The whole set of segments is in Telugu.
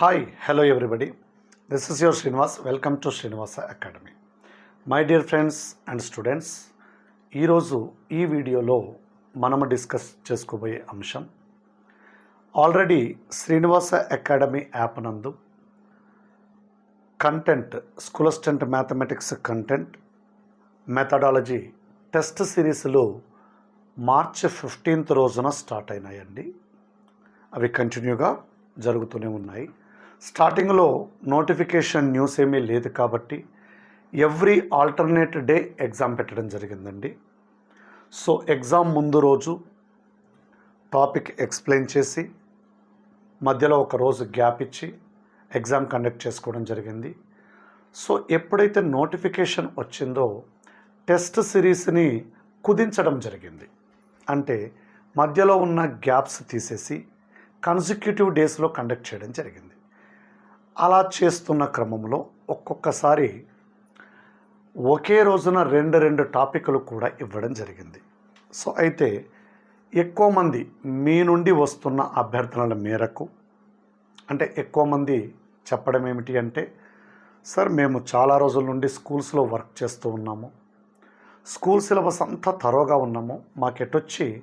Hi hello everybody this is your Srinivas welcome to Srinivasa academy my dear friends and students ఈరోజు ఈ వీడియోలో మనము డిస్కస్ చేసుకోబోయే అంశం ఆల్రెడీ శ్రీనివాస అకాడమీ యాప్ నందు content school assistant mathematics content methodology test సిరీస్లు మార్చ్ ఫిఫ్టీన్త్ రోజున స్టార్ట్ అయినాయండి. అవి కంటిన్యూగా జరుగుతూనే ఉన్నాయి. స్టార్టింగ్లో నోటిఫికేషన్ న్యూస్ ఏమీ లేదు కాబట్టి ఎవ్రీ ఆల్టర్నేట్ డే ఎగ్జామ్ పెట్టడం జరిగిందండి. సో ఎగ్జామ్ ముందు రోజు టాపిక్ ఎక్స్ప్లెయిన్ చేసి మధ్యలో ఒక రోజు గ్యాప్ ఇచ్చి ఎగ్జామ్ కండక్ట్ చేసుకోవడం జరిగింది. సో ఎప్పుడైతే నోటిఫికేషన్ వచ్చిందో టెస్ట్ సిరీస్ని కుదించడం జరిగింది. అంటే మధ్యలో ఉన్న గ్యాప్స్ తీసేసి కన్సిక్యూటివ్ డేస్లో కండక్ట్ చేయడం జరిగింది. అలా చేస్తున్న క్రమంలో ఒక్కొక్కసారి ఒకే రోజున రెండు రెండు టాపిక్లు కూడా ఇవ్వడం జరిగింది. సో అయితే ఎక్కువ మంది మీ నుండి వస్తున్న అభ్యర్థనల మేరకు అంటే ఎక్కువ మంది చెప్పడం ఏమిటి అంటే సార్ మేము చాలా రోజుల నుండి స్కూల్స్లో వర్క్ చేస్తూ ఉన్నాము. స్కూల్ సిలబస్ అంతా తరోగా ఉన్నాము. మాకెటొచ్చి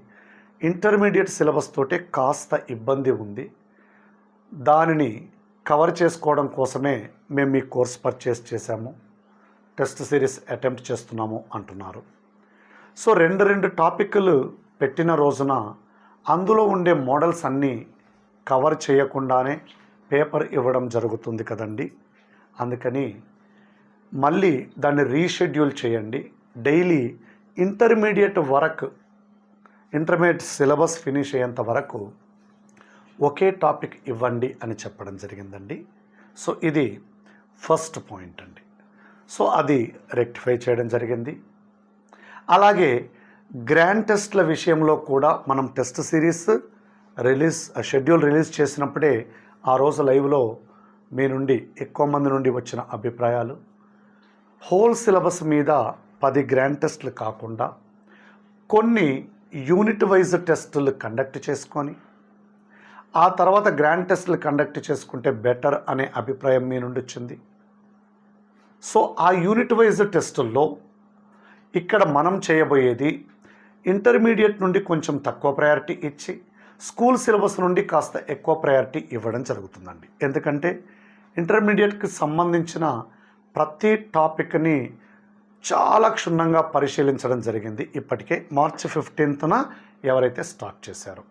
ఇంటర్మీడియట్ సిలబస్ తోటే కాస్త ఇబ్బంది ఉంది. దానిని కవర్ చేసుకోవడం కోసమే మేము మీ కోర్స్ పర్చేస్ చేశాము. టెస్ట్ సిరీస్ అటెంప్ట్ చేస్తున్నాము అంటున్నారు. సో రెండు రెండు టాపిక్లు పెట్టిన రోజున అందులో ఉండే మోడల్స్ అన్నీ కవర్ చేయకుండానే పేపర్ ఇవ్వడం జరుగుతుంది కదండి. అందుకని మళ్ళీ దాన్ని రీషెడ్యూల్ చేయండి. Daily intermediate work intermediate syllabus finish అయ్యేంత వరకు ఒకే టాపిక్ ఇవ్వండి అని చెప్పడం జరిగిందండి. సో ఇది ఫస్ట్ పాయింట్ అండి. సో అది రెక్టిఫై చేయడం జరిగింది. అలాగే గ్రాండ్ టెస్ట్ల విషయంలో కూడా మనం test series release schedule release చేసినప్పుడే ఆ రోజు లైవ్లో మీ నుండి ఎక్కువ మంది నుండి వచ్చిన అభిప్రాయాలు. హోల్ సిలబస్ మీద పది గ్రాండ్ టెస్ట్లు కాకుండా కొన్ని యూనిట్ వైజ్ టెస్టులు కండక్ట్ చేసుకొని ఆ తర్వాత గ్రాండ్ టెస్ట్లు కండక్ట్ చేసుకుంటే బెటర్ అనే అభిప్రాయం మీ నుండి వచ్చింది. సో ఆ యూనిట్ వైజ్ టెస్టుల్లో ఇక్కడ మనం చేయబోయేది ఇంటర్మీడియట్ నుండి కొంచెం తక్కువ ప్రయారిటీ ఇచ్చి స్కూల్ సిలబస్ నుండి కాస్త ఎక్కువ ప్రయారిటీ ఇవ్వడం జరుగుతుందండి. ఎందుకంటే ఇంటర్మీడియట్కి సంబంధించిన ప్రతి టాపిక్ని చాలా క్షుణ్ణంగా పరిశీలించడం జరిగింది. ఇప్పటికే మార్చ్ ఫిఫ్టీన్త్న ఎవరైతే స్టార్ట్ చేశారో.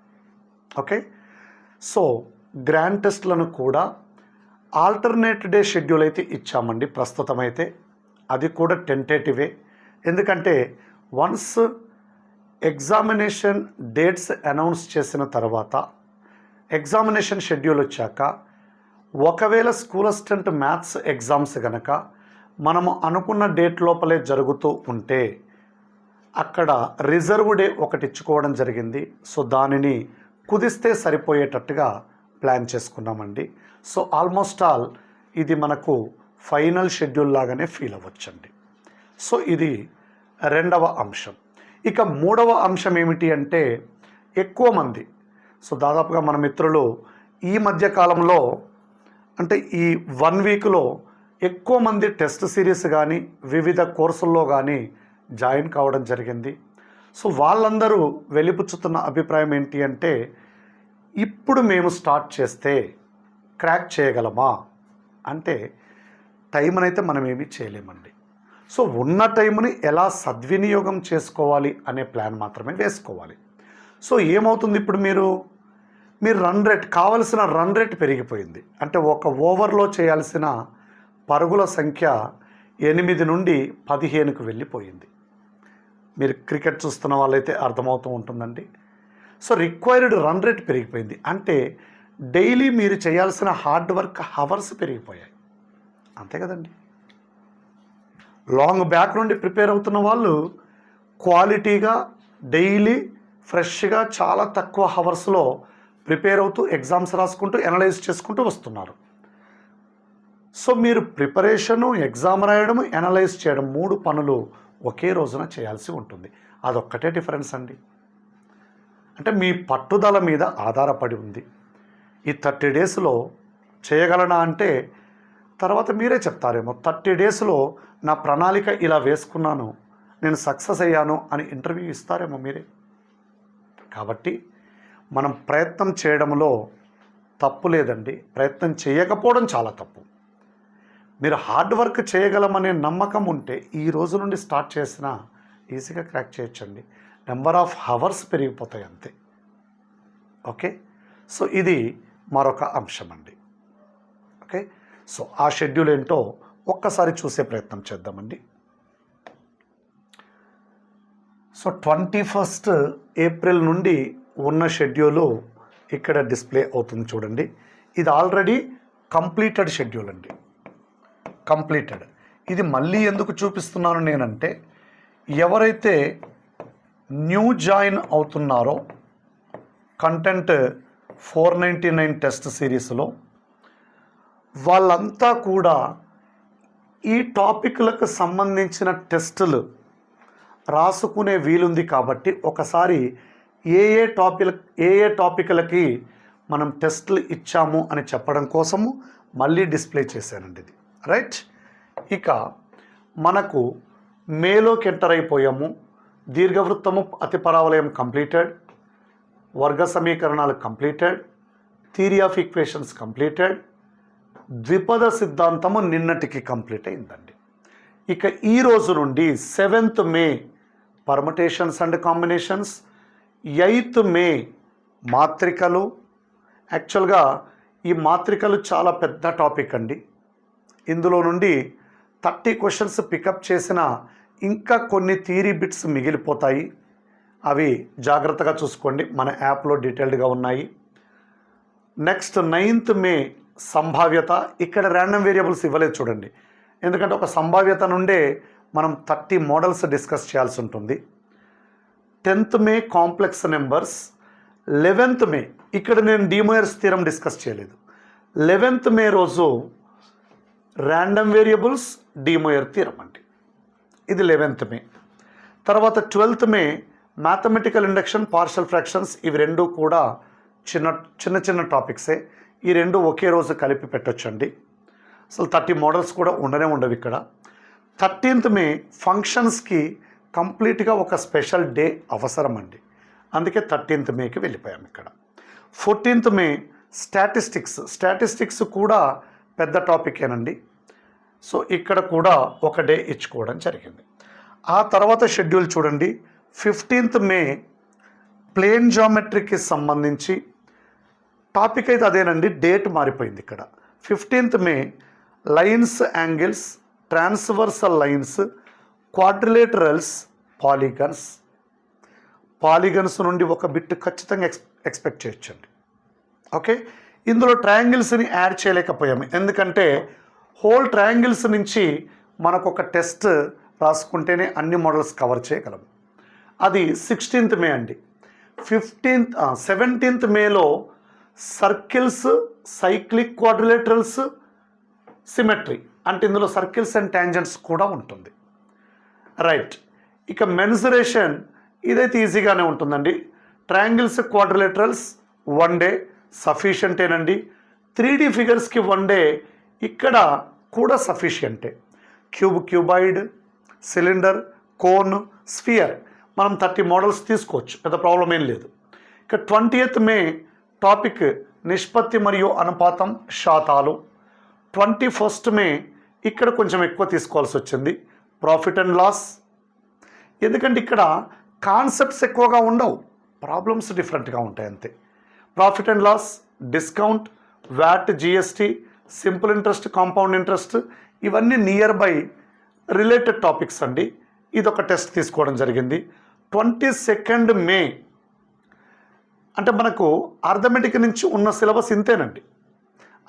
ఓకే? సో గ్రాండ్ టెస్ట్లను కూడా ఆల్టర్నేట్ డే షెడ్యూల్ అయితే ఇచ్చామండి. ప్రస్తుతం అయితే అది కూడా టెంటేటివే ఎందుకంటే వన్స్ ఎగ్జామినేషన్ డేట్స్ అనౌన్స్ చేసిన తర్వాత ఎగ్జామినేషన్ షెడ్యూల్ వచ్చాక ఒకవేళ స్కూల్ అసిస్టెంట్ మ్యాథ్స్ ఎగ్జామ్స్ కనుక మనము అనుకున్న డేట్ లోపలే జరుగుతూ ఉంటే అక్కడ రిజర్వ్ డే ఒకటి ఇచ్చుకోవడం జరిగింది. సో దానిని కుదిస్తే సరిపోయేటట్టుగా ప్లాన్ చేసుకున్నామండి. సో ఆల్మోస్ట్ ఆల్ ఇది మనకు ఫైనల్ షెడ్యూల్ లాగానే ఫీల్ అవ్వచ్చండి. సో ఇది రెండవ అంశం. ఇక మూడవ అంశం ఏమిటి అంటే ఎక్కువ మంది. సో దాదాపుగా మన మిత్రులు ఈ మధ్య కాలంలో అంటే ఈ వన్ వీక్లో ఎక్కువ మంది టెస్ట్ సిరీస్ కానీ వివిధ కోర్సుల్లో కానీ జాయిన్ కావడం జరిగింది. సో వాళ్ళందరూ వెలిపుచ్చుతున్న అభిప్రాయం ఏంటి అంటే ఇప్పుడు మేము స్టార్ట్ చేస్తే క్రాక్ చేయగలమా? అంటే టైంనైతే మనం ఏమీ చేయలేమండి. సో ఉన్న టైంని ఎలా సద్వినియోగం చేసుకోవాలి అనే ప్లాన్ మాత్రమే వేసుకోవాలి. సో ఏమవుతుంది ఇప్పుడు మీరు? మీరు రన్ రేట్ కావలసిన రన్ రేట్ పెరిగిపోయింది. అంటే ఒక ఓవర్లో చేయాల్సిన పరుగుల సంఖ్య ఎనిమిది నుండి పదిహేనుకు వెళ్ళిపోయింది. మీరు క్రికెట్ చూస్తున్న వాళ్ళైతే అర్థమవుతూ ఉంటుందండి. సో రిక్వైర్డ్ రన్ రేట్ పెరిగిపోయింది. అంటే డైలీ మీరు చేయాల్సిన హార్డ్ వర్క్ హవర్స్ పెరిగిపోయాయి. అంతే కదండి. లాంగ్ బ్యాక్ నుండి ప్రిపేర్ అవుతున్న వాళ్ళు క్వాలిటీగా డైలీ ఫ్రెష్గా చాలా తక్కువ హవర్స్లో ప్రిపేర్ అవుతూ ఎగ్జామ్స్ రాసుకుంటూ ఎనలైజ్ చేసుకుంటూ వస్తున్నారు. సో మీరు ప్రిపరేషను ఎగ్జామ్ రాయడము ఎనలైజ్ చేయడం మూడు పనులు ఒకే రోజున చేయాల్సి ఉంటుంది. అదొక్కటే డిఫరెన్స్ అండి. అంటే మీ పట్టుదల మీద ఆధారపడి ఉంది. ఈ థర్టీ డేస్లో చేయగలనా అంటే తర్వాత మీరే చెప్తారేమో థర్టీ డేస్లో నా ప్రణాళిక ఇలా వేసుకున్నాను నేను సక్సెస్ అయ్యాను అని ఇంటర్వ్యూ ఇస్తారేమో మీరే. కాబట్టి మనం ప్రయత్నం చేయడంలో తప్పు లేదండి. ప్రయత్నం చేయకపోవడం చాలా తప్పు. మీరు హార్డ్ వర్క్ చేయగలమనే నమ్మకం ఉంటే ఈ రోజు నుండి స్టార్ట్ చేసినా ఈజీగా క్రాక్ చేయొచ్చండి. నెంబర్ ఆఫ్ హవర్స్ పెరిగిపోతాయి అంతే. ఓకే సో ఇది మరొక అంశం అండి ఓకే సో ఆ షెడ్యూల్ ఏంటో ఒక్కసారి చూసే ప్రయత్నం చేద్దామండి. సో ట్వంటీ ఫస్ట్ ఏప్రిల్ నుండి ఉన్న షెడ్యూలు ఇక్కడ డిస్ప్లే అవుతుంది చూడండి. ఇది ఆల్రెడీ కంప్లీటెడ్ షెడ్యూల్ అండి. కంప్లీటెడ్. ఇది మళ్ళీ ఎందుకు చూపిస్తున్నాను నేనంటే ఎవరైతే న్యూ జాయిన్ అవుతున్నారో content four ninety nine test సిరీస్లో వాళ్ళంతా కూడా ఈ టాపిక్లకు సంబంధించిన టెస్టులు రాసుకునే వీలుంది కాబట్టి ఒకసారి ఏ ఏ టాపిక్ ఏ ఏ టాపిక్లకి మనం టెస్టులు ఇచ్చాము అని చెప్పడం కోసము మళ్ళీ డిస్ప్లే చేశానండి ఇది. రైట్? ఇక మనకు మేలోకి ఎంటర్ అయిపోయాము. దీర్ఘవృత్తము అతి పరావలయం కంప్లీటెడ్. వర్గ సమీకరణాలు completed. Theory of equations completed. ద్విపద సిద్ధాంతము నిన్నటికి కంప్లీట్ అయిందండి. ఇక ఈ రోజు నుండి seventh May permutations and combinations eighth May మాత్రికలు. యాక్చువల్గా ఈ మాత్రికలు చాలా పెద్ద టాపిక్ అండి. ఇందులో నుండి థర్టీ క్వశ్చన్స్ పికప్ చేసిన ఇంకా కొన్ని థీరీ బిట్స్ మిగిలిపోతాయి. అవి జాగ్రత్తగా చూసుకోండి. మన యాప్లో డీటెయిల్డ్గా ఉన్నాయి. నెక్స్ట్ నైన్త్ మే సంభావ్యత. ఇక్కడ ర్యాండమ్ వేరియబుల్స్ ఇవ్వలేదు చూడండి. ఎందుకంటే ఒక సంభావ్యత నుండే మనం థర్టీ మోడల్స్ డిస్కస్ చేయాల్సి ఉంటుంది. Tenth May complex numbers. Eleventh May. ఇక్కడ నేను డిమోయర్స్ స్థిరం డిస్కస్ చేయలేదు. లెవెన్త్ మే రోజు ర్యాండమ్ వేరియబుల్స్ డీమోయర్ థీరం అండి. ఇది లెవెన్త్ మే. తర్వాత twelfth May mathematical induction partial fractions ఇవి రెండు కూడా చిన్న చిన్న చిన్న టాపిక్సే ఈ రెండు ఒకే రోజు కలిపి పెట్టొచ్చండి. అసలు థర్టీ మోడల్స్ కూడా ఉండనే ఉండవు ఇక్కడ. థర్టీన్త్ మే ఫంక్షన్స్కి కంప్లీట్గా ఒక స్పెషల్ డే అవసరం అండి. అందుకే థర్టీన్త్ మేకి వెళ్ళిపోయాం ఇక్కడ. ఫోర్టీన్త్ మే స్టాటిస్టిక్స్ స్టాటిస్టిక్స్ కూడా పెద్ద టాపికేనండి. సో ఇక్కడ కూడా ఒక డే ఇచ్చుకోవడం జరిగింది. ఆ తర్వాత షెడ్యూల్ చూడండి. ఫిఫ్టీన్త్ మే ప్లేన్ జామెట్రీకి సంబంధించి టాపిక్ అయితే అదేనండి. డేట్ మారిపోయింది ఇక్కడ. Fifteenth May lines angles transversal lines quadrilaterals polygons. Polygons నుండి ఒక బిట్ ఖచ్చితంగా ఎక్స్ ఎక్స్పెక్ట్ చేయొచ్చండి. ఓకే? ఇందులో ట్రయాంగిల్స్ని యాడ్ చేయలేకపోయాము. ఎందుకంటే హోల్ ట్రయాంగిల్స్ నుంచి మనకు ఒక టెస్ట్ రాసుకుంటేనే అన్ని మోడల్స్ కవర్ చేయగలం. అది సిక్స్టీన్త్ మే అండి. ఫిఫ్టీన్త్ సెవెంటీన్త్ మేలో సర్కిల్స్ సైక్లిక్ క్వాడ్రిలేటరల్స్ సిమెట్రీ అంటే ఇందులో సర్కిల్స్ అండ్ ట్యాంజెంట్స్ కూడా ఉంటుంది. రైట్ ఇక మెన్సురేషన్ ఇదైతే ఈజీగానే ఉంటుందండి. ట్రయాంగిల్స్ క్వాడ్రిలేటరల్స్ వన్ డే సఫిషియంటేనండి. త్రీ డీ ఫిగర్స్కి వన్ డే ఇక్కడ కూడా సఫిషియంటే. Cube cuboid cylinder cone sphere మనం థర్టీ మోడల్స్ తీసుకోవచ్చు. పెద్ద ప్రాబ్లం ఏం లేదు. ఇక ట్వంటీ మే టాపిక్ నిష్పత్తి మరియు అనుపాతం శాతాలు. ట్వంటీ ఫస్ట్ మే ఇక్కడ కొంచెం ఎక్కువ తీసుకోవాల్సి వచ్చింది. Profit and loss. ఎందుకంటే ఇక్కడ కాన్సెప్ట్స్ ఎక్కువగా ఉండవు. ప్రాబ్లమ్స్ డిఫరెంట్గా ఉంటాయి అంతే. Profit and loss discount VAT GST simple interest compound interest ఇవన్నీ నియర్ బై రిలేటెడ్ టాపిక్స్ అండి. ఇది ఒక టెస్ట్ తీసుకోవడం జరిగింది. ట్వంటీ సెకండ్ మే అంటే మనకు అర్థమెటిక్ నుంచి ఉన్న సిలబస్ ఇంతేనండి.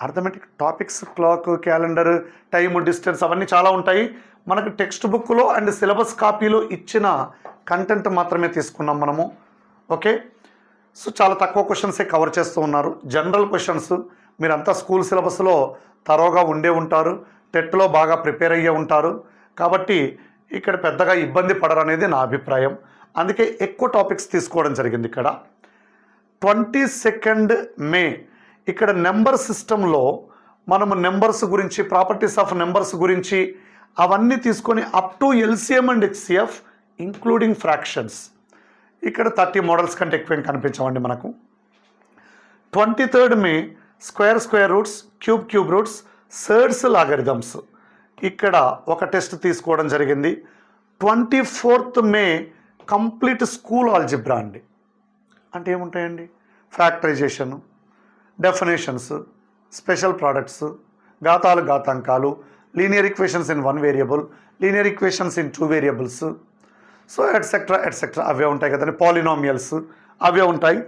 Arithmetic topics clock calendar time distance అవన్నీ చాలా ఉంటాయి. మనకు టెక్స్ట్ బుక్లో అండ్ సిలబస్ కాపీలో ఇచ్చిన కంటెంట్ మాత్రమే తీసుకున్నాం మనము. ఓకే సో చాలా తక్కువ క్వశ్చన్సే కవర్ చేస్తూ ఉన్నారు. జనరల్ క్వశ్చన్స్ మీరంతా స్కూల్ సిలబస్లో తరోగా ఉండే ఉంటారు. టెట్లో బాగా ప్రిపేర్ అయ్యే ఉంటారు. కాబట్టి ఇక్కడ పెద్దగా ఇబ్బంది పడరు అనేది నా అభిప్రాయం. అందుకే ఎక్కువ టాపిక్స్ తీసుకోవడం జరిగింది ఇక్కడ. ట్వంటీ సెకండ్ మే ఇక్కడ నెంబర్ సిస్టంలో మనము నెంబర్స్ గురించి ప్రాపర్టీస్ ఆఫ్ నెంబర్స్ గురించి అవన్నీ తీసుకొని up to LCM and HCF including fractions ఇక్కడ థర్టీ మోడల్స్ కంటే ఎక్కువ కనిపించవండి మనకు. Twenty third May square square roots cube cube roots surds logarithms. ఇక్కడ ఒక టెస్ట్ తీసుకోవడం జరిగింది. Twenty fourth May complete school algebra అండి. అంటే ఏముంటాయండి? ఫ్యాక్టరైజేషన్ డెఫినేషన్స్ స్పెషల్ ప్రోడక్ట్స్ ఘాతాలు ఘాతాంకాలు linear equations in one variable linear equations in two variables so etcetera etcetera అవే ఉంటాయి కదండి. పాలినామియల్స్ అవే ఉంటాయి.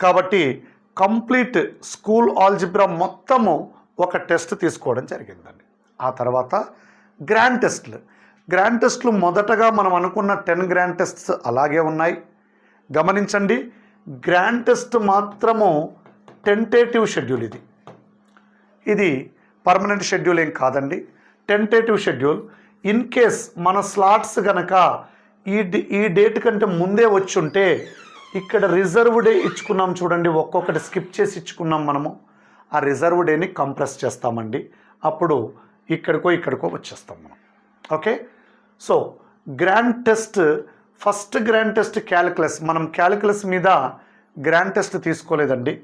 కాబట్టి కంప్లీట్ స్కూల్ ఆల్జిబ్రా మొత్తము ఒక టెస్ట్ తీసుకోవడం జరిగిందండి. ఆ తర్వాత గ్రాండ్ టెస్ట్లు గ్రాండ్ టెస్ట్లు మొదటగా మనం అనుకున్న టెన్ గ్రాండ్ టెస్ట్స్ అలాగే ఉన్నాయి. గమనించండి గ్రాండ్ టెస్ట్ మాత్రము టెంటేటివ్ షెడ్యూల్ ఇది. ఇది పర్మనెంట్ షెడ్యూల్ ఏం కాదండి. టెంటేటివ్ షెడ్యూల్ ఇన్ కేస్ మన స్లాట్స్ కనుక ఈ ఈ డేట్ కంటే ముందే వచ్చి ఉంటే ఇక్కడ రిజర్వ్ డే ఇచ్చుకున్నాం చూడండి ఒక్కొక్కటి స్కిప్ చేసి ఇచ్చుకున్నాం మనము. ఆ రిజర్వ్ డేని కంప్రెస్ చేస్తామండి. అప్పుడు ఇక్కడికో ఇక్కడికో వచ్చేస్తాం మనం. Okay? So grand test first grand test calculus మనం క్యాలిక్యులస్ మీద గ్రాండ్ టెస్ట్ తీసుకోలేదండి.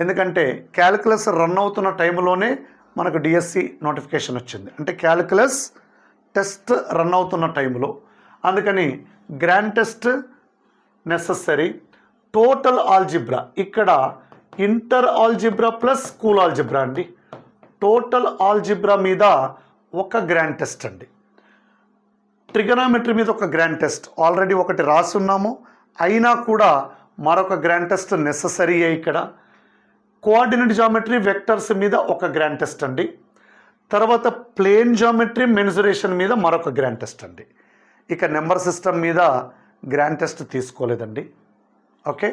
ఎందుకంటే క్యాలిక్యులస్ రన్ అవుతున్న టైంలోనే మనకు డిఎస్సి నోటిఫికేషన్ వచ్చింది. అంటే క్యాలిక్యులస్ టెస్ట్ రన్ అవుతున్న టైంలో. అందుకని grand test necessary total algebra ఇక్కడ inter algebra plus school algebra అండి. టోటల్ ఆల్జిబ్రా మీద ఒక గ్రాండ్ టెస్ట్ అండి. ట్రిగనామెట్రీ మీద ఒక గ్రాండ్ టెస్ట్ ఆల్రెడీ ఒకటి రాసున్నాము. అయినా కూడా మరొక గ్రాండ్ టెస్ట్ నెససరీయే ఇక్కడ. కోఆర్డినేట్ జామెట్రీ వెక్టర్స్ మీద ఒక గ్రాండ్ టెస్ట్ అండి. తర్వాత ప్లేన్ జామెట్రీ మెన్సురేషన్ మీద మరొక గ్రాండ్ టెస్ట్ అండి. ఇక నెంబర్ సిస్టమ్ మీద గ్రాండ్ టెస్ట్ తీసుకోలేదండి. ఓకే?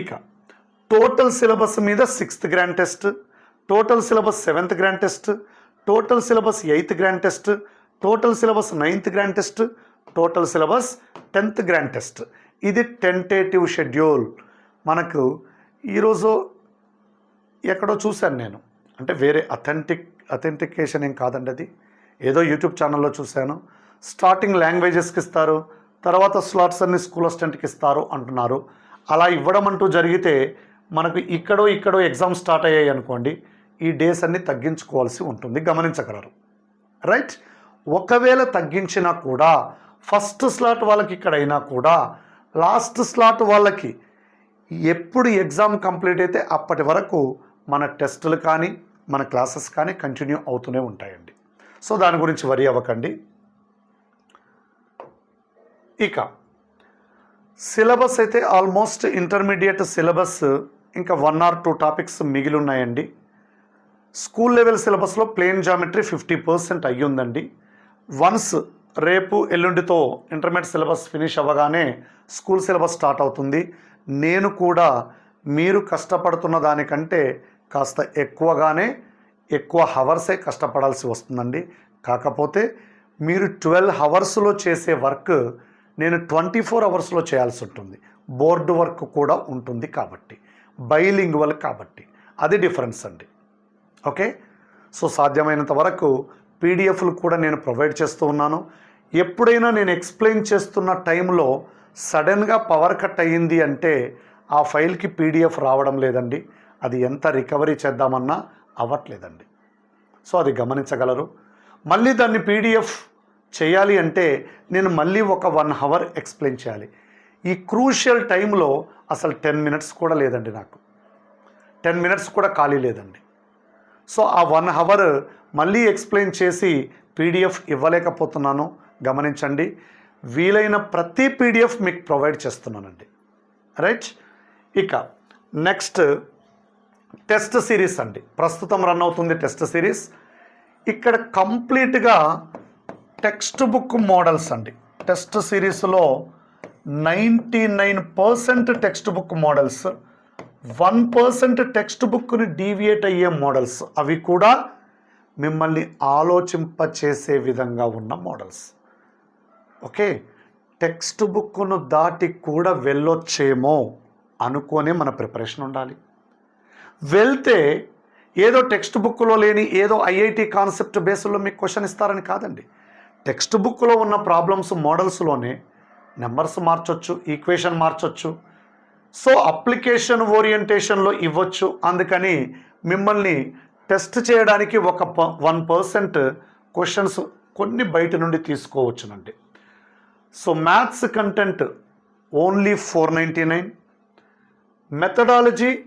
ఇక టోటల్ సిలబస్ మీద sixth grand test total syllabus seventh grand test total syllabus eighth grand test total syllabus ninth grand test total syllabus tenth grand test. ఇది టెంటేటివ్ షెడ్యూల్. మనకు ఈరోజు ఎక్కడో చూశాను నేను. అంటే వేరే అథెంటిక్ అథెంటికేషన్ ఏం కాదండి అది. ఏదో యూట్యూబ్ ఛానల్లో చూశాను. స్టార్టింగ్ లాంగ్వేజెస్కి ఇస్తారు. తర్వాత స్లాట్స్ అన్ని స్కూల్ అసిస్టెంట్కి ఇస్తారు అంటున్నారు. అలా ఇవ్వడం అంటూ జరిగితే మనకు ఇక్కడో ఇక్కడో ఎగ్జామ్ స్టార్ట్ అయ్యాయి అనుకోండి ఈ డేస్ అన్ని తగ్గించుకోవాల్సి ఉంటుంది. గమనించగలరు. రైట్ ఒకవేళ తగ్గించినా కూడా ఫస్ట్ స్లాట్ వాళ్ళకి ఇక్కడ అయినా కూడా లాస్ట్ స్లాట్ వాళ్ళకి ఎప్పుడు ఎగ్జామ్ కంప్లీట్ అయితే అప్పటి వరకు మన టెస్టులు కానీ మన క్లాసెస్ కానీ కంటిన్యూ అవుతూనే ఉంటాయండి. సో దాని గురించి వరి అవ్వకండి. ఇక సిలబస్ అయితే ఆల్మోస్ట్ ఇంటర్మీడియట్ సిలబస్ ఇంకా వన్ ఆర్ టూ టాపిక్స్ మిగిలి ఉన్నాయండి స్కూల్ లెవెల్ సిలబస్లో ప్లేన్ జామెట్రీ ఫిఫ్టీ పర్సెంట్ అయ్యిందండి. వన్స్ రేపు ఎల్లుండితో ఇంటర్మీడియట్ సిలబస్ ఫినిష్ అవ్వగానే స్కూల్ సిలబస్ స్టార్ట్ అవుతుంది. నేను కూడా మీరు కష్టపడుతున్న దానికంటే కాస్త ఎక్కువగానే ఎక్కువ హవర్సే కష్టపడాల్సి వస్తుందండి. కాకపోతే మీరు ట్వెల్వ్ హవర్స్లో చేసే వర్క్ నేను ట్వంటీ ఫోర్ అవర్స్లో చేయాల్సి ఉంటుంది. బోర్డు వర్క్ కూడా ఉంటుంది కాబట్టి బైలింగ్వల్ కాబట్టి. అది డిఫరెన్స్ అండి. ఓకే? సో సాధ్యమైనంత వరకు పీడిఎఫ్లు కూడా నేను ప్రొవైడ్ చేస్తూ ఉన్నాను. ఎప్పుడైనా నేను ఎక్స్ప్లెయిన్ చేస్తున్న టైంలో సడన్గా పవర్ కట్ అయ్యింది అంటే ఆ ఫైల్కి పీడిఎఫ్ రావడం లేదండి. అది ఎంత రికవరీ చేద్దామన్నా అవ్వట్లేదండి. సో అది గమనించగలరు. మళ్ళీ దాన్ని పీడిఎఫ్ చేయాలి అంటే నేను మళ్ళీ ఒక వన్ అవర్ ఎక్స్ప్లెయిన్ చేయాలి. ఈ క్రూషియల్ టైంలో అసలు టెన్ మినిట్స్ కూడా లేదండి నాకు. టెన్ మినిట్స్ కూడా ఖాళీ లేదండి. సో ఆ వన్ అవర్ మళ్ళీ ఎక్స్ప్లెయిన్ చేసి పీడిఎఫ్ ఇవ్వలేకపోతున్నాను. గమనించండి. వీలైన ప్రతి పీడిఎఫ్ మీకు ప్రొవైడ్ చేస్తున్నానండి. రైట్? ఇక నెక్స్ట్ టెస్ట్ సిరీస్ అండి. ప్రస్తుతం రన్ అవుతుంది టెస్ట్ సిరీస్. ఇక్కడ కంప్లీట్గా టెక్స్ట్ బుక్ మోడల్స్ అండి. టెస్ట్ సిరీస్లో ninety nine percent textbook models one percent text బుక్ని డీవియేట్ అయ్యే మోడల్స్. అవి కూడా మిమ్మల్ని ఆలోచింపచేసే విధంగా ఉన్న మోడల్స్. ఓకే? టెక్స్ట్ బుక్ను దాటి కూడా వెళ్ళొచ్చేమో అనుకోనే మన ప్రిపరేషన్ ఉండాలి. వెళ్తే ఏదో టెక్స్ట్ బుక్లో లేని ఏదో ఐఐటి కాన్సెప్ట్ బేస్లో మీకు క్వశ్చన్ ఇస్తారని కాదండి. టెక్స్ట్ బుక్లో ఉన్న ప్రాబ్లమ్స్ మోడల్స్లోనే నెంబర్స్ మార్చొచ్చు ఈక్వేషన్ మార్చొచ్చు. సో అప్లికేషన్ ఓరియంటేషన్లో ఇవ్వచ్చు. అందుకని మిమ్మల్ని టెస్ట్ చేయడానికి ఒక ప వన్ పర్సెంట్ క్వశ్చన్స్ కొన్ని బయట నుండి తీసుకోవచ్చునండి. So maths content only four ninety nine. Methodology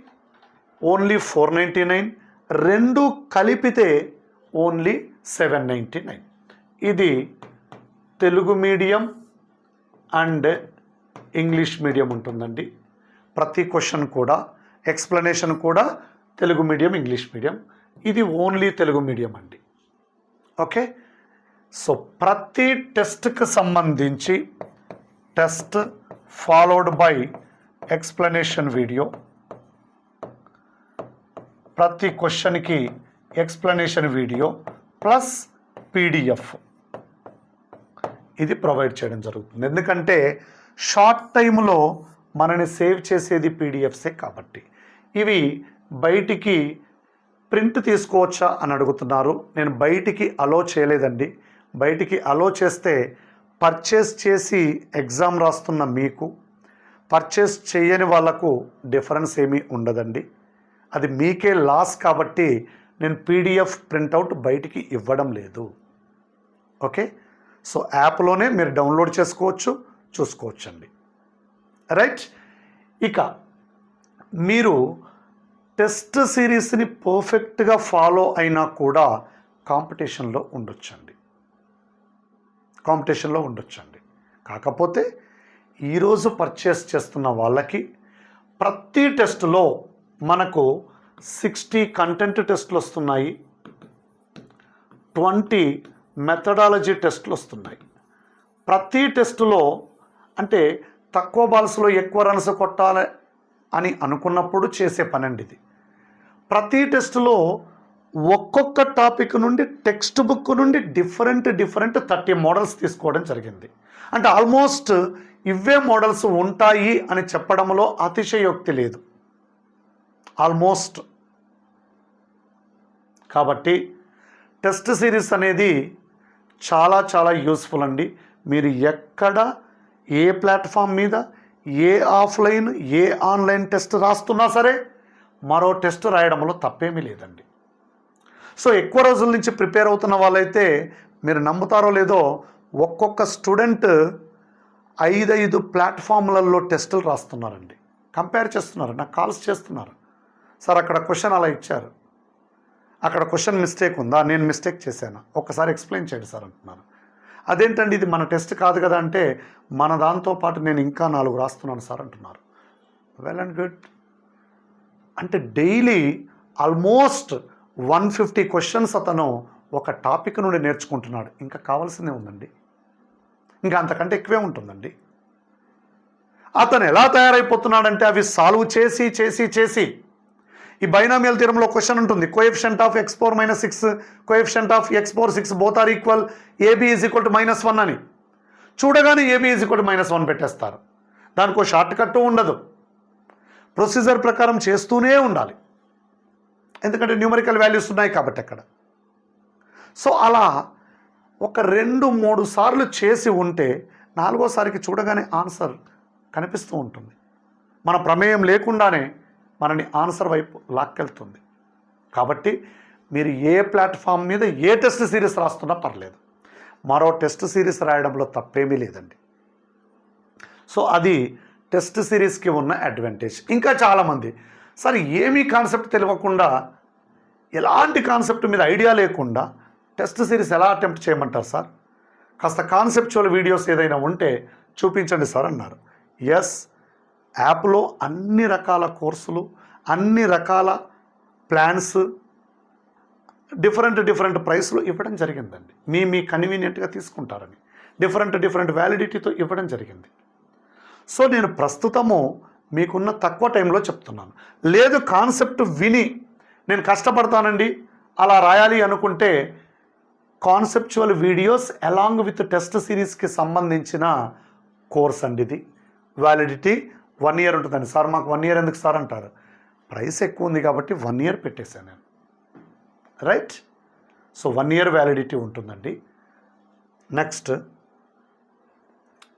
only four ninety nine రెండు కలిపితే ఓన్లీ సెవెన్ నైంటీ నైన్. ఇది Telugu medium and English medium ఉంటుందండి. ప్రతి క్వశ్చన్ కూడా ఎక్స్ప్లెనేషన్ కూడా తెలుగు మీడియం ఇంగ్లీష్ మీడియం. ఇది ఓన్లీ తెలుగు మీడియం అండి. ఓకే? సో ప్రతి టెస్ట్కి సంబంధించి test followed by explanation video ప్రతి క్వశ్చన్కి ఎక్స్ప్లెనేషన్ వీడియో ప్లస్ పీడిఎఫ్ ఇది ప్రొవైడ్ చేయడం జరుగుతుంది. ఎందుకంటే షార్ట్ టైంలో మనని సేవ్ చేసేది పీడిఎఫ్సే కాబట్టి. ఇవి బయటికి ప్రింట్ తీసుకోవచ్చా అని అడుగుతున్నారు. నేను బయటికి అలో చేయలేదండి. బయటికి అలో చేస్తే పర్చేస్ చేసి ఎగ్జామ్ రాస్తున్న మీకు పర్చేస్ చేయని వాళ్ళకు డిఫరెన్స్ ఏమీ ఉండదండి. అది మీకే లాస్ కాబట్టి నేను పీడిఎఫ్ ప్రింట్అవుట్ బయటికి ఇవ్వడం లేదు. ఓకే? సో యాప్లోనే మీరు డౌన్లోడ్ చేసుకోవచ్చు చూసుకోవచ్చండి. రైట్? ఇక మీరు టెస్ట్ సిరీస్ని పర్ఫెక్ట్గా ఫాలో అయినా కూడా కాంపిటీషన్లో ఉండొచ్చండి. కాంపిటీషన్లో ఉండొచ్చండి. కాకపోతే ఈరోజు పర్చేస్ చేస్తున్న వాళ్ళకి ప్రతి టెస్ట్లో మనకు సిక్స్టీ కంటెంట్ టెస్ట్లు వస్తున్నాయి. ట్వంటీ మెథడాలజీ టెస్ట్లు వస్తున్నాయి. ప్రతి టెస్టులో అంటే తక్కువ బాల్స్లో ఎక్కువ రన్స్ కొట్టాలి అని అనుకున్నప్పుడు చేసే పనండి ఇది. ప్రతి టెస్టులో ఒక్కొక్క టాపిక్ నుండి టెక్స్ట్ బుక్ నుండి డిఫరెంట్ డిఫరెంట్ థర్టీ మోడల్స్ తీసుకోవడం జరిగింది. అంటే ఆల్మోస్ట్ ఇవే మోడల్స్ ఉంటాయి అని చెప్పడంలో అతిశయోక్తి లేదు. ఆల్మోస్ట్. కాబట్టి టెస్ట్ సిరీస్ అనేది చాలా చాలా యూస్ఫుల్ అండి. మీరు ఎక్కడ ఏ ప్లాట్ఫామ్ మీద ఏ ఆఫ్లైన్ ఏ ఆన్లైన్ టెస్ట్ రాస్తున్నా సరే మరో టెస్ట్ రాయడంలో తప్పేమీ లేదండి. సో ఎక్కువ రోజుల నుంచి ప్రిపేర్ అవుతున్న వాళ్ళైతే మీరు నమ్ముతారో లేదో ఒక్కొక్క స్టూడెంట్ ఐదైదు ప్లాట్ఫామ్లలో టెస్టులు రాస్తున్నారండి. కంపేర్ చేస్తున్నారు నాకు కాల్స్ చేస్తున్నారు. సార్ అక్కడ క్వశ్చన్ అలా ఇచ్చారు. అక్కడ క్వశ్చన్ మిస్టేక్ ఉందా? నేను మిస్టేక్ చేశాను? ఒక్కసారి ఎక్స్ప్లెయిన్ చేయండి సార్ అంటున్నారు. అదేంటండి ఇది మన టెస్ట్ కాదు కదా అంటే మన దాంతో పాటు నేను ఇంకా నాలుగు రాస్తున్నాను సార్ అంటున్నారు. వెల్ అండ్ గుడ్ అంటే daily almost one fifty questions అతను ఒక టాపిక్ నుండి నేర్చుకుంటున్నాడు. ఇంకా కావాల్సిందే ఉందండి. ఇంకా అంతకంటే ఎక్కువే ఉంటుందండి. అతను ఎలా తయారైపోతున్నాడంటే అవి సాల్వ్ చేసి చేసి చేసి ఈ బైనామియల్ తీరంలో క్వశ్చన్ ఉంటుంది. Coefficient of x four minus six coefficient of x four six both are equal AB is equal to minus one అని. చూడగానే AB is equal to minus one పెట్టేస్తారు. దానికి షార్ట్ కట్ ఉండదు. ప్రొసీజర్ ప్రకారం చేస్తూనే ఉండాలి. ఎందుకంటే న్యూమరికల్ వాల్యూస్ ఉన్నాయి కాబట్టి అక్కడ. సో అలా ఒక రెండు మూడు సార్లు చేసి ఉంటే నాలుగోసారికి చూడగానే ఆన్సర్ కనిపిస్తూ ఉంటుంది. మన ప్రమేయం లేకుండానే మనని ఆన్సర్ వైపు లాక్కెళ్తుంది. కాబట్టి మీరు ఏ ప్లాట్ఫామ్ మీద ఏ టెస్ట్ సిరీస్ రాస్తున్నా పర్లేదు. మరో టెస్ట్ సిరీస్ రాయడంలో తప్పేమీ లేదండి. సో అది టెస్ట్ సిరీస్కి ఉన్న అడ్వాంటేజ్. ఇంకా చాలామంది సార్ ఏమీ కాన్సెప్ట్ తెలియకుండా ఎలాంటి కాన్సెప్ట్ మీద ఐడియా లేకుండా టెస్ట్ సిరీస్ ఎలా అటెంప్ట్ చేయమంటారు సార్? కాస్త కాన్సెప్చువల్ వీడియోస్ ఏదైనా ఉంటే చూపించండి సార్ అన్నారు. ఎస్ యాప్లో అన్ని రకాల కోర్సులు అన్ని రకాల ప్లాన్స్ డిఫరెంట్ డిఫరెంట్ ప్రైస్లు ఇవ్వడం జరిగిందండి. మీ మీ కన్వీనియంట్గా తీసుకుంటారని డిఫరెంట్ డిఫరెంట్ వ్యాలిడిటీతో ఇవ్వడం జరిగింది. సో నేను ప్రస్తుతము మీకున్న తక్కువ టైంలో చెప్తున్నాను. లేదు కాన్సెప్ట్ విని నేను కష్టపడతానండి అలా రాయాలి అనుకుంటే conceptual videos along with test సిరీస్కి సంబంధించిన కోర్స్ అండి ఇది. వ్యాలిడిటీ వన్ ఇయర్ ఉంటుందండి. సార్ మాకు వన్ ఇయర్ ఎందుకు సార్ అంటారు. ప్రైస్ ఎక్కువ ఉంది కాబట్టి వన్ ఇయర్ పెట్టేశాను నేను. Right? So one year validity ఉంటుందండి. నెక్స్ట్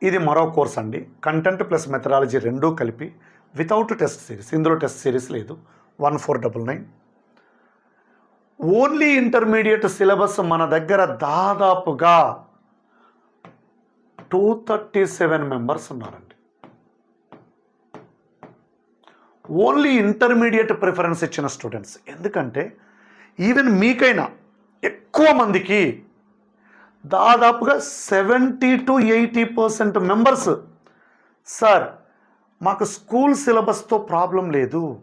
ఇది మరో కోర్స్ అండి. కంటెంట్ ప్లస్ మెథడాలజీ రెండూ కలిపి వితౌట్ టెస్ట్ సిరీస్ ఇందులో టెస్ట్ సిరీస్ లేదు. One four double nine. Only intermediate syllabus మన దగ్గర దాదాపుగా టూ థర్టీ సెవెన్ మెంబర్స్ ఉన్నారండి. ఓన్లీ ఇంటర్మీడియట్ ప్రిఫరెన్స్ ఇచ్చిన స్టూడెంట్స్. ఎందుకంటే ఈవెన్ మీకైనా ఎక్కువ మందికి దాదాపుగా seventy to eighty percent members sir మాకు స్కూల్ సిలబస్తో ప్రాబ్లం లేదు.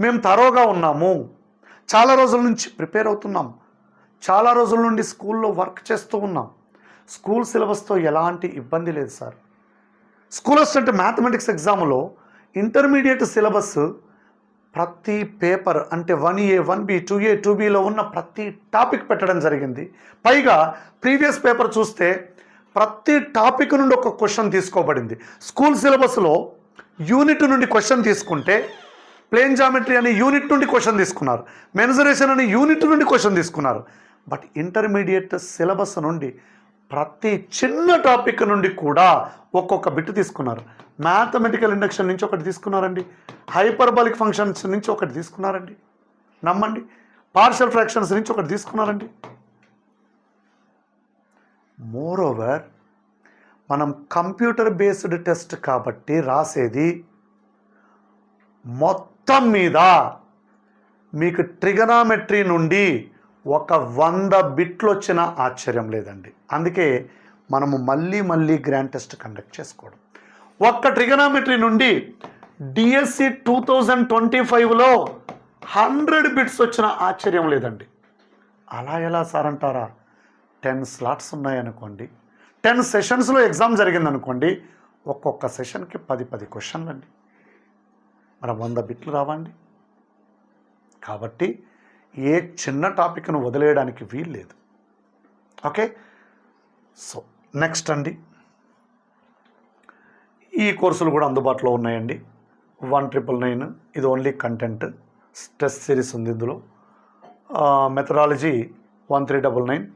మేము తరోగా ఉన్నాము. చాలా రోజుల నుంచి ప్రిపేర్ అవుతున్నాం. చాలా రోజుల నుండి స్కూల్లో వర్క్ చేస్తూ ఉన్నాం. స్కూల్ సిలబస్తో ఎలాంటి ఇబ్బంది లేదు సార్. స్కూల్ అసిస్టెంట్ మ్యాథమెటిక్స్ ఎగ్జామ్లో ఇంటర్మీడియట్ సిలబస్ ప్రతి పేపర్ అంటే one A one B two A two below ఉన్న ప్రతి టాపిక్ పెట్టడం జరిగింది. పైగా ప్రీవియస్ పేపర్ చూస్తే ప్రతి టాపిక్ నుండి ఒక క్వశ్చన్ తీసుకోబడింది. స్కూల్ సిలబస్లో యూనిట్ నుండి క్వశ్చన్ తీసుకుంటే ప్లేన్ జామెట్రీ అనే యూనిట్ నుండి క్వశ్చన్ తీసుకున్నారు. మెనజరేషన్ అనే యూనిట్ నుండి క్వశ్చన్ తీసుకున్నారు. బట్ ఇంటర్మీడియట్ సిలబస్ నుండి ప్రతి చిన్న టాపిక్ నుండి కూడా ఒక్కొక్క బిట్ తీసుకున్నారు. మ్యాథమెటికల్ ఇండక్షన్ నుంచి ఒకటి తీసుకున్నారండి. హైపర్బాలిక్ ఫంక్షన్స్ నుంచి ఒకటి తీసుకున్నారండి. నమ్మండి. పార్షల్ ఫ్రాక్షన్స్ నుంచి ఒకటి తీసుకున్నారండి. మోర్ ఓవర్ మనం కంప్యూటర్ బేస్డ్ టెస్ట్ కాబట్టి రాసేది మొత్తం మీద మీకు ట్రిగనామెట్రీ నుండి ఒక వంద బిట్లు వచ్చిన ఆశ్చర్యం లేదండి. అందుకే మనము మళ్ళీ మళ్ళీ గ్రాండ్ టెస్ట్ కండక్ట్ చేసుకోవడం. ఒక్క ట్రిగనామెట్రీ నుండి డిఎస్సి టూ థౌజండ్ ట్వంటీ ఫైవ్లో హండ్రెడ్ బిట్స్ వచ్చిన ఆశ్చర్యం లేదండి. అలా ఎలా సార్ అంటారా టెన్ స్లాట్స్ ఉన్నాయనుకోండి టెన్ సెషన్స్లో ఎగ్జామ్ జరిగిందనుకోండి. ఒక్కొక్క సెషన్కి పది పది క్వశ్చన్లు అండి. మరి వంద బిట్లు రావండి. కాబట్టి ఏ చిన్న టాపిక్ను వదిలేయడానికి వీలు లేదు. ఓకే సో నెక్స్ట్ అండి. ఈ కోర్సులు కూడా అందుబాటులో ఉన్నాయండి. వన్ ట్రిపుల్ నైన్ ఇది ఓన్లీ కంటెంట్. టెస్ట్ సిరీస్ ఉంది ఇందులో. Methodology one three double nine.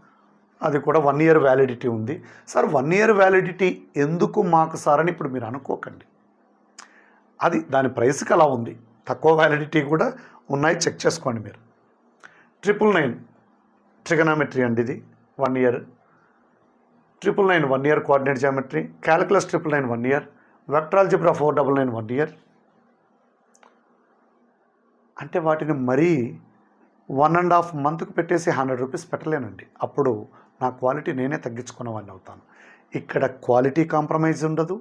అది కూడా వన్ ఇయర్ వ్యాలిడిటీ ఉంది. సార్ వన్ ఇయర్ వ్యాలిడిటీ ఎందుకు మాకు సార్ అని ఇప్పుడు మీరు అనుకోకండి. అది దాని ప్రైస్కి అలా ఉంది. తక్కువ వ్యాలిడిటీ కూడా ఉన్నాయి. చెక్ చేసుకోండి మీరు. ట్రిపుల్ నైన్ ట్రిగనామెట్రీ అండి ఇది. One year. Triple nine one year coordinate geometry. Calculus triple nine one year. Vector algebra four double nine one year. అంటే వాటిని మరీ వన్ అండ్ హాఫ్ మంత్కి పెట్టేసి హండ్రెడ్ రూపీస్ పెట్టలేనండి. అప్పుడు నా క్వాలిటీ నేనే తగ్గించుకునేవాడిని అవుతాను. ఇక్కడ క్వాలిటీ కాంప్రమైజ్ ఉండదు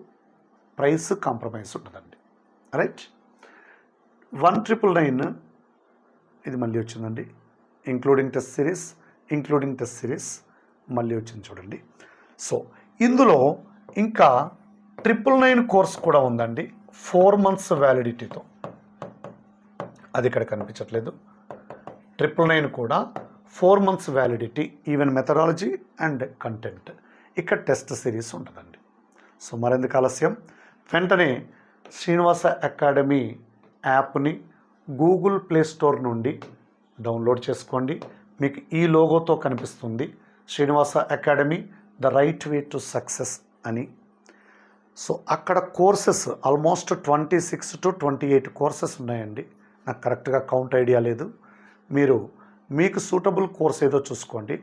ప్రైస్ కాంప్రమైజ్ ఉండదండి. రైట్? వన్ ట్రిపుల్ నైన్ ఇది మళ్ళీ వచ్చిందండి. Including test series including test series మళ్ళీ వచ్చింది చూడండి. సో ఇందులో ఇంకా ట్రిపుల్ నైన్ కోర్స్ కూడా ఉందండి. ఫోర్ మంత్స్ వ్యాలిడిటీతో. అది ఇక్కడ కనిపించట్లేదు. ట్రిపుల్ నైన్ కూడా four months validity even methodology and content. ఇక్కడ టెస్ట్ సిరీస్ ఉంటుందండి. సో మరెందుకు ఆలస్యం? వెంటనే శ్రీనివాస అకాడమీ యాప్ని గూగుల్ ప్లే స్టోర్ నుండి డౌన్లోడ్ చేసుకోండి. మీకు ఈ లోగోతో కనిపిస్తుంది Srinivasa academy the right way to success అని సో అక్కడ courses almost twenty six to twenty eight courses ఉన్నాయండి. నాకు కరెక్ట్గా కౌంట్ ఐడియా లేదు. మీరు మీకు సూటబుల్ కోర్స్ ఏదో చూసుకోండి.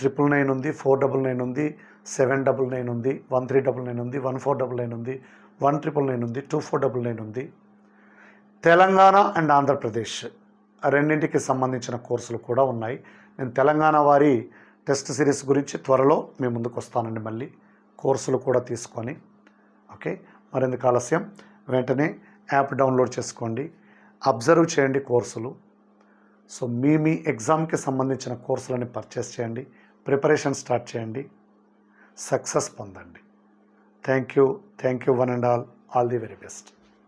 ట్రిపుల్ నైన్ ఉంది ఫోర్ డబుల్ నైన్ ఉంది సెవెన్ డబుల్ నైన్ ఉంది వన్ త్రీ డబుల్ నైన్ ఉంది వన్ ఫోర్ డబుల్ నైన్ ఉంది వన్ ట్రిపుల్ నైన్ ఉంది టూ ఫోర్ డబుల్ నైన్ ఉంది. తెలంగాణ అండ్ ఆంధ్రప్రదేశ్ రెండింటికి సంబంధించిన కోర్సులు కూడా ఉన్నాయి. నేను తెలంగాణ వారి టెస్ట్ సిరీస్ గురించి త్వరలో మీ ముందుకు వస్తానండి మళ్ళీ. కోర్సులు కూడా తీసుకొని ఓకే మరెందుకు ఆలస్యం. వెంటనే యాప్ డౌన్లోడ్ చేసుకోండి. అబ్జర్వ్ చేయండి కోర్సులు. సో మీ మీ ఎగ్జామ్కి సంబంధించిన కోర్సులని పర్చేస్ చేయండి. ప్రిపరేషన్ స్టార్ట్ చేయండి. సక్సెస్ పొందండి. Thank you. Thank you one and all. All the very best.